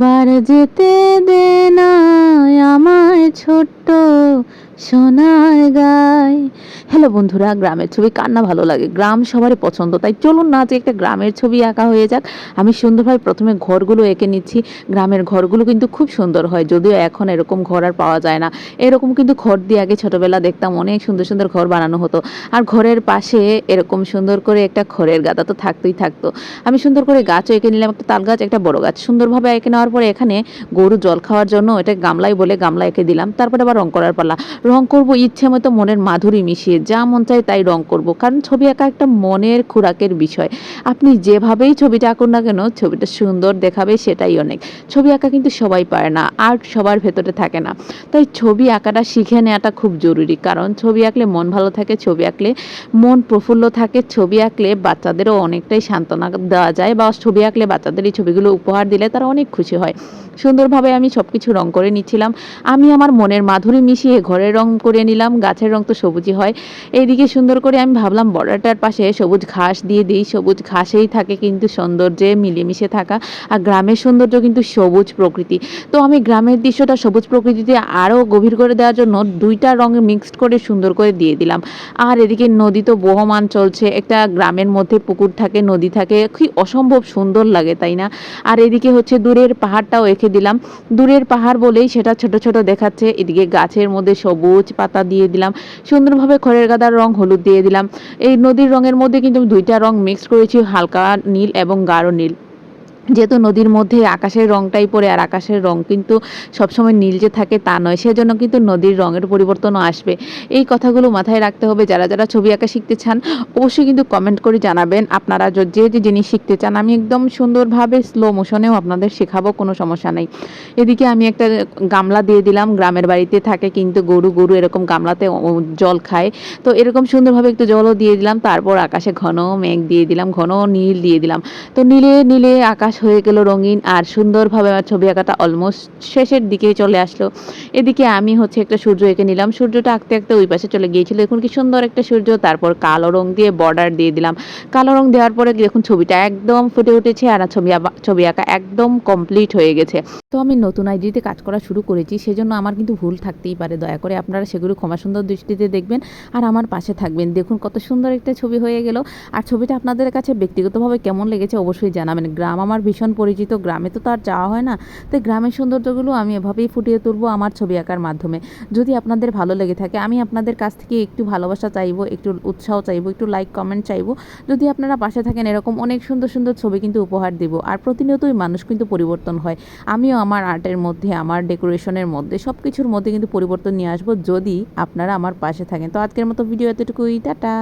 একবার যেতে দে না আমায় ছোট্ট সোনার গায় হ্যালো বন্ধুরা, গ্রামের ছবি কার না ভালো লাগে। গ্রাম সবারই পছন্দ, তাই চলুন না যে একটা গ্রামের ছবি আঁকা হয়ে যাক। আমি সুন্দরভাবে প্রথমে ঘরগুলো এঁকে নিচ্ছি। গ্রামের ঘরগুলো কিন্তু খুব সুন্দর হয়, যদিও এখন এরকম ঘর আর পাওয়া যায় না। এরকম কিন্তু ঘর দিয়ে আগে ছোটবেলা দেখতাম, অনেক সুন্দর সুন্দর ঘর বানানো হতো। আর ঘরের পাশে এরকম সুন্দর করে একটা খড়ের গাদা তো থাকতেই থাকতো। আমি সুন্দর করে গাছও এঁকে নিলাম, একটা তাল গাছ, একটা বড় গাছ। সুন্দরভাবে এঁকে নেওয়ার পরে এখানে গরু জল খাওয়ার জন্য এটা গামলাই বলে গামলা এঁকে দিলাম। তারপরে আবার রং করার পালা। রং করব ইচ্ছে মতো মনের মাধুরী মিশিয়ে। যা মন চায় তাই রং করব। কারণ ছবি আঁকা একটা মনের খোরাকের বিষয়। আপনি যেভাবেই ছবিটা আঁকুন না কেন, ছবিটা সুন্দর দেখাবে সেটাই অনেক। ছবি আঁকা কিন্তু সবাই পারে না, আর্ট সবার ভেতরে থাকে না। তাই ছবি আঁকাটা শিখে নেওয়াটা খুব জরুরি। কারণ ছবি আঁকলে মন ভালো থাকে, ছবি আঁকলে মন প্রফুল্ল থাকে। ছবি আঁকলে বাচ্চাদেরও অনেকটাই সান্ত্বনা দেওয়া যায় বা ছবি আঁকলে বাচ্চাদের এই ছবিগুলো উপহার দিলে তারা অনেক খুশি হয়। সুন্দরভাবে আমি সব কিছু রং করে নিচ্ছিলাম। আমি আমার মনের মাধুরী মিশিয়ে ঘরের রং করে নিলাম, গাছের রং তো সবুজই হয়। এইদিকে সুন্দর করে আমি ভাবলাম বর্ডারটার পাশে সবুজ ঘাস দিয়ে দিই, সবুজ ঘাসেই থাকে কিন্তু সৌন্দর্যে মিলেমিশে থাকা আর গ্রামের সৌন্দর্য কিন্তু সবুজ প্রকৃতি। তো আমি গ্রামের দৃশ্যটা সবুজ প্রকৃতিতে আরও গভীর করে দেওয়ার জন্য দুইটা রঙ মিক্সড করে সুন্দর করে দিয়ে দিলাম। আর এদিকে নদী তো বহমান চলছে, একটা গ্রামের মধ্যে পুকুর থাকে, নদী থাকে, কি অসম্ভব সুন্দর লাগে, তাই না? আর এদিকে হচ্ছে দূরের পাহাড়টাও এঁকে দিলাম। দূরের পাহাড় বলেই সেটা ছোট ছোট দেখাচ্ছে, এদিকে গাছের মধ্যে সবুজ পাতা দিয়ে দিলাম, সুন্দরভাবে খড়ের গাদার রং হলুদ দিয়ে দিলাম। এই নদীর রঙের মধ্যে কিন্তু দুইটা রং মিক্স করেছি, হালকা নীল এবং গাঢ় নীল। যেহেতু নদীর মধ্যে আকাশের রংটাই পড়ে আর আকাশের রং কিন্তু সবসময় নীল যে থাকে তা নয়, সেজন্য কিন্তু নদীর রঙের পরিবর্তনও আসবে। এই কথাগুলো মাথায় রাখতে হবে, যারা যারা ছবি আঁকা শিখতে চান, অবশ্যই কিন্তু কমেন্ট করে জানাবেন। আপনারা যে যে জিনিস শিখতে চান, আমি একদম সুন্দরভাবে স্লো মোশনেও আপনাদের শেখাবো, কোনো সমস্যা নেই। এদিকে আমি একটা গামলা দিয়ে দিলাম, গ্রামের বাড়িতে থাকে কিন্তু গরু গরু এরকম গামলাতে জল খায়। তো এরকম সুন্দরভাবে একটু জলও দিয়ে দিলাম, তারপর আকাশে ঘন মেঘ দিয়ে দিলাম, ঘন নীল দিয়ে দিলাম। তো নীলে নীলে আকাশ হয়ে গেল রঙিন আর সুন্দরভাবে আমার ছবি আঁকাটা অলমোস্ট শেষের দিকে চলে আসলো। এদিকে আমি হচ্ছে একটা সূর্য এঁকে নিলাম। সূর্যটা আঁকতে আঁকতে ওই পাশে চলে গিয়েছিল। দেখুন কি সুন্দর একটা সূর্য। তারপর কালো রং দিয়ে বর্ডার দিয়ে দিলাম। কালো রং দেওয়ার পরে দেখুন ছবিটা একদম ফুটে উঠেছে আর ছবি ছবি আঁকা একদম কমপ্লিট হয়ে গেছে। তো আমি নতুন আইডিতে কাজ করা শুরু করেছি। সেজন্য আমার কিন্তু ভুল থাকতেই পারে। দয়া করে আপনারা সেগুলো ক্ষমা সুন্দর দৃষ্টিতে দেখবেন আর আমার পাশে থাকবেন। দেখুন কত সুন্দর একটা ছবি হয়ে গেল। আর ছবিটা আপনাদের কাছে ব্যক্তিগতভাবে কেমন লেগেছে অবশ্যই জানাবেন। গ্রাম আমার ভীষণ পরিচিত গ্রামে তো তার যাওয়া হয় না তাই গ্রামের সৌন্দর্যগুলো আমি এভাবেই ফুটিয়ে তুলবো আমার ছবি আঁকার মাধ্যমে। যদি আপনাদের ভালো লেগে থাকে, আমি আপনাদের কাছ থেকে একটু ভালোবাসা চাইব, একটু উৎসাহ চাইব, একটু লাইক কমেন্ট চাইব। যদি আপনারা পাশে থাকেন, এরকম অনেক সুন্দর সুন্দর ছবি কিন্তু উপহার দেব। আর প্রতিনিয়তই মানুষ কিন্তু পরিবর্তন হয়। আমিও আমার আর্টের মধ্যে, আমার ডেকোরেশনের মধ্যে সব কিছুর মধ্যে কিন্তু পরিবর্তন নিয়ে আসব যদি আপনারা আমার পাশে থাকেন। তো আজকের মতো ভিডিও এতটুকুই, টাটা!